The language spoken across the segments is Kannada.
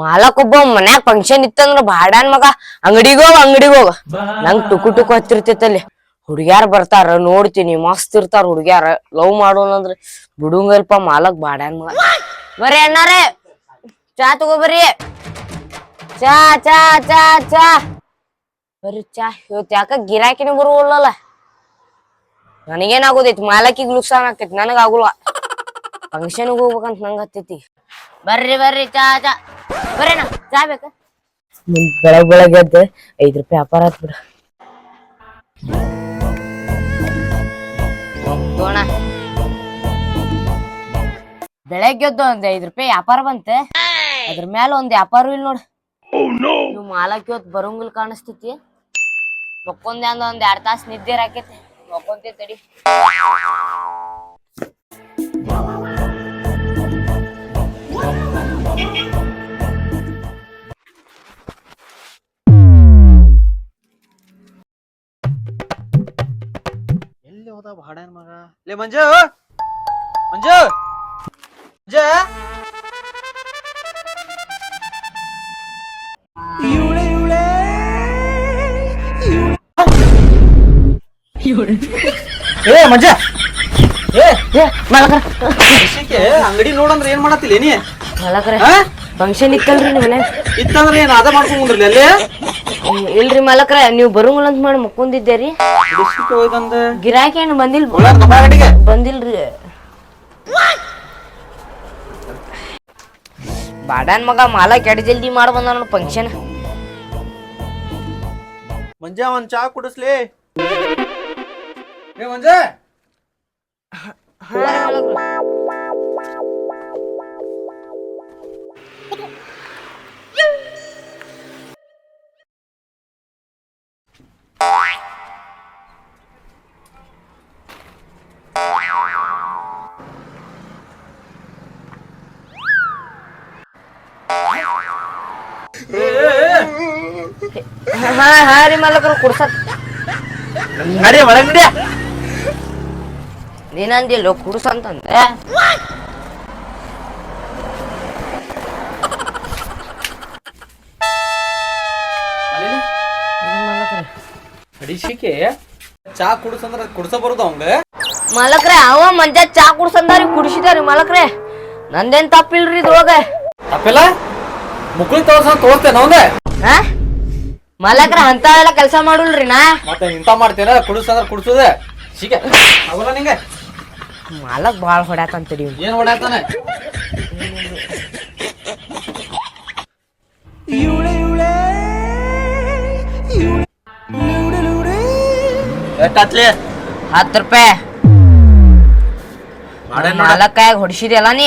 ಮಾಲಕ್ ಒಬ್ಬ ಮನ್ಯಾಗ ಫಂಕ್ಷನ್ ಇತ್ತಂದ್ರ ಬಾಡ್ಯಾನ್ ಮಗ ಅಂಗಡಿಗೋಗ ಹೋಗ, ಅಂಗಡಿಗೆ ಹೋಗ. ನಂಗ್ ಟುಕು ಟುಕು ಹತ್ತಿರ್ತೈತಲ್ಲಿ ಹುಡ್ಗ್ಯಾರ್ ಬರ್ತಾರ, ನೋಡ್ತೀನಿ, ಮಸ್ತ್ ಇರ್ತಾರ ಹುಡ್ಗ್ಯಾರ. ಲವ್ ಮಾಡೋಣ ಅಂದ್ರ ಬಿಡುಂಗಲ್ಪ ಮಾಲಕ್ ಬಾಡ್ಯಾನ್ ಮಗ. ಬರ್ರಿ ಅಣ್ಣಾರೇ, ಚಾ ತಗೋ ಬರ್ರಿ ಚಾ ಚಾ ಚಾ ಚಾ. ಬರ್ರಿ, ಚಾ ಇವತ್ ಯಾಕ ಗಿರಾಕಿನ ಬರುವಲ್ಲ ನನಗೇನಾಗೋದೈತಿ? ಮಾಲಕಿಗ್ ನುಕ್ಸಾನ್ ಆಕೈತಿ ನನಗ ಫಂಕ್ಷನ್ಗೆ ಹೋಗ್ಬೇಕಂತ ನಂಗ ಹತ್ತೈತಿ. ಬರ್ರಿ ಬರ್ರಿ, ಚಾ ಚಾ. ಬರ್ರಿ ಚಾ ಬೇಕ? ಬೆಳಗ್ ಬೆಳಗ್ಗೆ ಎದ್ದು ಐದ್ ರೂಪಾಯಿ ವ್ಯಾಪಾರ ಆತ್ ಬಿಡ. ಬೆಳಗ್ಗೆ ಎದ್ದು ಒಂದ್ ಐದ್ ರೂಪಾಯಿ ವ್ಯಾಪಾರ ಬಂತೆ. ಅದ್ರ ಮೇಲೆ ಒಂದ್ ವ್ಯಾಪಾರ ಇಲ್ಲ ನೋಡ್. ನೀವು ಮಾಲಕ್ ಇವತ್ ಬರೋಂಗಿಲ್ ಕಾಣಿಸ್ತೈತಿ. ಮಕ್ಕೊಂದೆ ಅಂದ ಒಂದ್ ಎರಡ್ ತಾಸ್ ನಿದ್ದೆ ರಾಕೈತಿ ಮಕ್ಕೊಂತಿ ತಡಿ. ಹೋದ ಬಾಡ್ಯಾನ ಮಗ. ಲೇ ಮಂಜು! ಮಂಜು! ಮಂಜ! ಏ ಮಂಜ! ಏ ಏ ಮಾಲಕ್ರ ಅಂಗಡಿ ನೋಡಂದ್ರ ಏನ್ ಮಾಡತ್ತಿಲ್ಲ ನೀ? ಮಾಲಕ್ರ ಫಂಕ್ಷನ್ ಇತ್ತಲ್ರಿ ನಿಮ್ ಮನ್ಯಾಗ ಇತ್ತಂದ್ರ ಏನ್ ಅದ ಮಾಡ್ಕೊಂಡ್ ಬಂದ್ರಲ್ಲ ಅಲ್ಲಿ? ಇಲ್ರಿ ಮಾಲಕ್ರ ನೀವ್ ಬರೋಂಗಿಲ್ಲ ಅಂತ ಮಾಡಿ ಮಕ್ಕೊಂದಿದ್ದೆ ರೀ ಗಿರಾಕಿ ಏನು ಬಂದಿಲ್ ಬಂದಿಲ್ರಿ. ಬಾಡನ್ ಮಗ ಮಾಲ ಕೆಡ ಜಲ್ದಿ ಮಾಡಿ ಬಂದ ಫಂಕ್ಷನ್ ಮಂಜ ಒಂದ್ ಚಾ ಕುಡಿಸ್ಲಿ. ಏ ಮಂಜ. ಹಾ ಹಾ ರೀ ಮಾಲಕರು ಕುಡ್ಸತ್ ನಡಿ ಒಳಗ್ ನಡಿ. ನೀನಂದಿಲ್ಲ ಕುಡ್ಸಂತಂದೆ ಅಡಿಸಿಕೆ ಚಾ ಕುಡಿಸಂದ್ರ ಕುಡ್ಸ ಬರುದ ಅವಂಗ ಮಾಲಕ್ರೆ ಅವ ಮಂಜ ಚಾ ಕುಡ್ಸಂದಾರಿ ಕುಡಿಸಿದಾರಿ ಮಲಕ್ರೆ? ನಂದೇನ್ ತಪ್ಪಿಲ್ರಿ ಇದ್ರೊಳಗ? ತಪ್ಪಿಲ್ಲ? ಮುಕ್ಳಿ ತೋರ್ಸ ತೋರ್ಸ್ತೇನೆ ಅವಂಗ ಹಾ? ಮಾಲಕ್ರ ಅಂತ ಎಲ್ಲ ಕೆಲಸ ಮಾಡುಲ್ರಿ ನಾ? ಮತ್ತೆ ಇಂತ ಮಾಡ್ತೇನ ಕುಡಿಸಂದ್ರ ಕುಡಿಸುದೆ. ಸಿಗ ಅವಲ್ಲ ನಿಂಗೆ? ಮಾಲಕ್ ಬಾಳ್ ಹೊಡ್ಯಾತಂತ ಏನ್ ಹೊಡ್ಯಾತಾನೆ? ಎಷ್ಟಾತ್ಲಿ? ಹತ್ತು ರೂಪಾಯಿ ಮಾಡೇನ್ ಮಾಲಕ್ಕಾಗ ಹೊಡಿಸಿದೆಲ್ಲ ನೀ?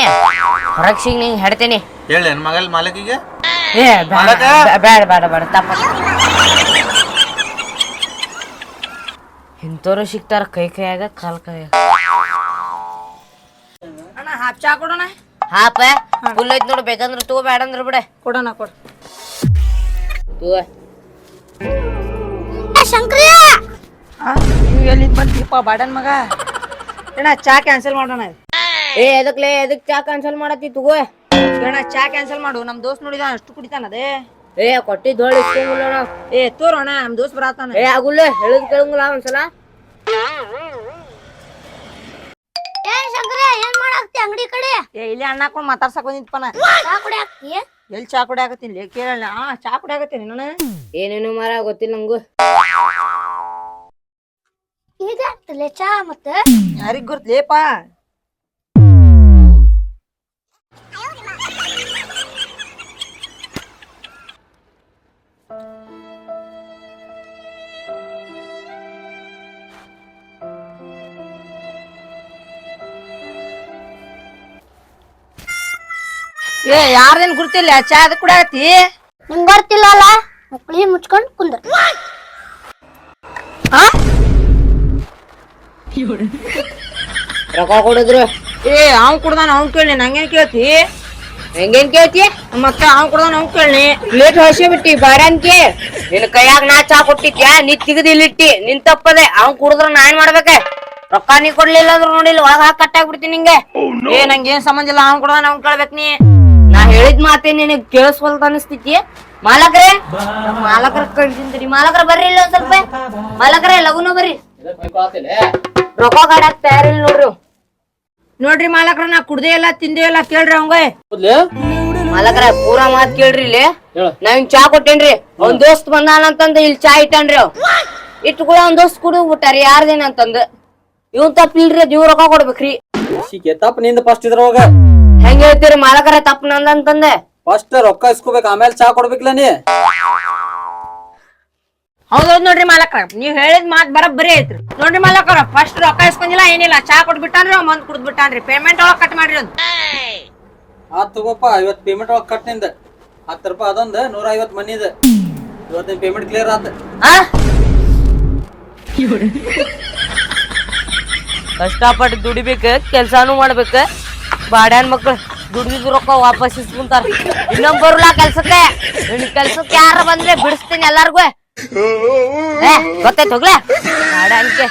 ಹೊರಗ್ ಸಿಗ್ ನಿಂಗ್ ಹೆಡ್ತೇನಿ. ಹೇಳಿ ನನ್ ಮಗಲ್ ಮಾಲಕಿಗೆ? ಏ ಬೇಡ? ಬೇಡ ಬೇಡ ಬೇಡ ತಪ್ಪ. ಇಂಥವ್ರು ಸಿಗ್ತಾರ ಕೈ ಕೈಯಾಗ ಕಾಲ್ ಕೈಯಾಗ. ಅಣ್ಣ ಹಾಪ್ ಚಾ ಕೊಡೋಣ? ಹಾಪ ಫುಲ್ ಐತ್ ನೋಡು ಬೇಕಂದ್ರ ತೂ ಬೇಡ ಅಂದ್ರೆ ಬಿಡ. ಕೊಡೋಣ ಕೊಡ. ತಗೋ. ನೀವು ಎಲ್ಲಿಂದ ಬಂತೀಪ್ಪ ಬಾಡನ್ ಮಗ? ಅಣ್ಣ ಚಾ ಕ್ಯಾನ್ಸಲ್ ಮಾಡೋಣ? ಏ ಎದಕ್ಲೆ ಎದಕ್ ಚಾ ಕ್ಯಾನ್ಸಲ್ ಮಾಡತ್ತಿ ತಗೋ. ಅಣ್ಣ ಚಾ ಕ್ಯಾನ್ಸಲ್ ಮಾಡು ನಮ್ ದೋಸ್ತ್ ನೋಡಿದ ಅಷ್ಟು ಕುಡಿತಾನ ಅದೇ. ಏ ಕೊಟ್ಟಿದ್ ಹೊಳ್ಳಿ ಇಸ್ಕೊಂಗಿಲ್ಲ. ಏ ತೋರೋಣ ನಮ್ ದೋಸ್ತ್ ಬರತಾನ. ಏ ಆಗುಲ್ಲ ಹೇಳದ್ ಕೇಳಂಗಿಲ್ಲ ಒಂದ್ಸಲ. ಏನ್ ಶಂಕರ ಏನ್ ಮಾಡಾಕ್ತಿ ಅಂಗಡಿ ಕಡೆ? ಏ ಇಲ್ಲಿ ಅಣ್ಣ ಹಾಕೊಂಡ್ ಮಾತಾಡ್ಸಕ್ ಬಂದಿತ್ತಪ್ಪ ನಾ ಚಾ ಕುಡಿಯಾಕ್ತಿ ಎಲ್ಲಿ ಚಾ ಕುಡಿಯಾಕತ್ತೀನಿ ಕೇಳಲ್ಲ. ಹಾ ಚಾ ಕುಡಿಯಾಕತ್ತೀನಿ ನಾನು. ಏನೇನು ಮಾರ ಗೊತ್ತಿಲ್ಲ ನಂಗು. ಈಗ ಲೇ ಚಾ ಮತ್ತ? ಯಾರಿಗ್ ಗೊತ್ತಲೇಪ ಏ ಯಾರ್ದೇನ್ ಗುರ್ತಿಲ್ಲ? ಚಾ ಅದ ಕುಡಿಯಾಕತ್ತಿ? ನಿಂಗ್ ಗೊತ್ತಿಲ್ಲಲ್ಲ ಮುಕ್ಳಿ ಮುಚ್ಕೊಂಡ್ ಕುಂದ್ರ. ರೊಕ್ಕ ಕೊಡಿದ್ರು. ಏ ಅವ್ನ್ ಕುಡ್ದಾನ ಅವ್ನ್ ಕೇಳಿ ನಂಗೇನ್ ಕೇಳ್ತಿ? ಹೆಂಗೇನ್ ಕೇಳ್ತಿ? ಮತ್ತೆ ಅವ್ನ್ ಕುಡ್ದಾನ ಅವ್ನ್ ಕೇಳಿ ಪ್ಲೇಟ್ ಹೊಸಿ ಬಿಟ್ಟಿ ನಿನ್ ಕೈಯಾಗ ನಾ ಚಾ ಕೊಟ್ಟಿದ್ಯಾ? ನೀ ತೆಗ್ದು ಇಲ್ಲಿಟ್ಟಿ ನಿನ್ ತಪ್ಪದೆ. ಅವ್ನ್ ಕುಡಿದ್ರ ನಾ ಏನ್ ಮಾಡ್ಬೇಕ? ರೊಕ್ಕ ನೀ ಕೊಡ್ಲಿಲ್ಲ ಅಂದ್ರ ನೋಡಿಲ್ಲ ಒಳಗ ಹಾಕಿ ಕಟ್ಟಾಗ್ಬಿಡ್ತೀನಿ ನಿಂಗೆ. ಏ ನಂಗೇನ್ ಸಂಬಂಧ ಇಲ್ಲ. ಅವ್ನ್ ಕುಡ್ದಾನ ಅವ್ನ್ ಕೇಳ್ಬೇಕ್ ನೀ. ನಾ ಹೇಳಿದ ಮಾತೇ ನಿನಗ್ ಕೇಳಿಸ್ವಲ್ತ ಅನಿಸ್ತೈತಿ ಮಾಲಕರೇ? ಮಾಲಕರ ಕಳ್ಸಿಂದ್ರಿ ಮಾಲಕರ ಬರ್ರಿ ಇಲ್ಲ ಒಂದ್ ಸ್ವಲ್ಪ. ಮಾಲಕರೇ ಲಗುನ ಬರ್ರಿ. ರೊಕ್ಕ ಕಾಡಕ್ ತಯಾರಿಲ್ಲ ನೋಡ್ರಿ. ನೋಡ್ರಿ ಮಾಲಕರ ನಾ ಕುಡ್ದೇ ಇಲ್ಲ ತಿಂದೇ ಇಲ್ಲ ಕೇಳ್ರಿ ಅವಂಗ. ಮಾಲಕರ ಪೂರಾ ಮಾತ್ ಕೇಳ್ರಿ ಇಲ್ಲಿ. ನಾ ಹಿಂಗ್ ಚಾ ಕೊಟ್ಟೇನ್ರಿ. ಒಂದ್ ದೋಸ್ತ್ ಬಂದಾನಂತಂದ ಇಲ್ಲಿ ಚಾ ಇಟ್ಟನ್ರಿ ಅವ್. ಇಟ್ಟು ಕೂಡ ಒಂದ್ ದೋಸ್ತ್ ಕುಡಿದ್ ಬಿಟ್ಟಾರಿ. ಯಾರ್ದೇನಂತಂದ ಇವ್ ತಪ್ಪಿಲ್ರಿ ಅದ್ ಇವ್ ರೊಕ್ಕ ಕೊಡ್ಬೇಕ್ರಿ. ತಪ್ಪ ನಿಂದ ಫಸ್ಟ್ ಇದ್ರೊಳಗ. ಹೆಂಗ್ ಹೇಳ್ತೀರಿ ಮಾಲಕರ ತಪ್ಪ ನಂದಂತಂದೆ? ಫಸ್ಟ್ ರೊಕ್ಕ ಇಸ್ಕೋಬೇಕು ಆಮೇಲೆ ಚಾ ಕೊಡ್ಬೇಕಲ್ಲ ನೀ? ಹೌದೌದ್ ನೋಡ್ರಿ ಮಾಲಕರ ನೀವ್ ಹೇಳಿದ್ ಮಾತ್ ಬರಬ್ಬರಿ ಐತ್ರಿ. ನೋಡ್ರಿ ಮಾಲಕರ ಫಸ್ಟ್ ರೊಕ್ಕ ಇಸ್ಕೊಂಡಿಲ್ಲ ಏನಿಲ್ಲ. ಚಾ ಕೊಟ್ಬಿಟ್ಟಾನ್ರಿ ಅವ್ ಮಂದ್ ಕುಡ್ದ್ಬಿಟ್ಟಾನ್ರಿ. ಪೇಮೆಂಟ್ ಒಳಗ್ ಕಟ್ ಮಾಡ್ರಿ ಅಂತ ಆತ್ ತಗೋಪ್ಪ ಐವತ್ ಪೇಮೆಂಟ್ ಒಳಗ್ ಕಟ್ನಿಂದ. ಹತ್ತು ರೂಪಾಯಿ ಅದೊಂದು ನೂರ ಐವತ್ ಇದೆ ಇವತ್ತಿನ ಪೇಮೆಂಟ್ ಕ್ಲಿಯರ್ ಆತ. ಆ? ಕಷ್ಟಪಟ್ಟು ದುಡಿಬೇಕ ಕೆಲ್ಸಾನು ಮಾಡ್ಬೇಕ. ಬಾಡ್ಯಾನ್ ಮಕ್ಳು ದುಡ್ದಿದ್ ರೊಕ್ಕ ವಾಪಸ್ ಇಸ್ಕೊಂತಾರ. ಇನ್ನೊಂದ್ ಬರುಲ್ಲ ಕೆಲ್ಸಕ್ಕೆ. ನಿನ್ ಕೆಲ್ಸಕ್ಕೆ ಯಾರ ಬಂದ್ರೆ ಬಿಡಿಸ್ತೀನಿ ಎಲ್ಲಾರ್ಗು. ಹೋಗ್ಲಾ ಹೋಗ್ಲೇ? ಬಾಡ್ಯಾನ್ಕೆ.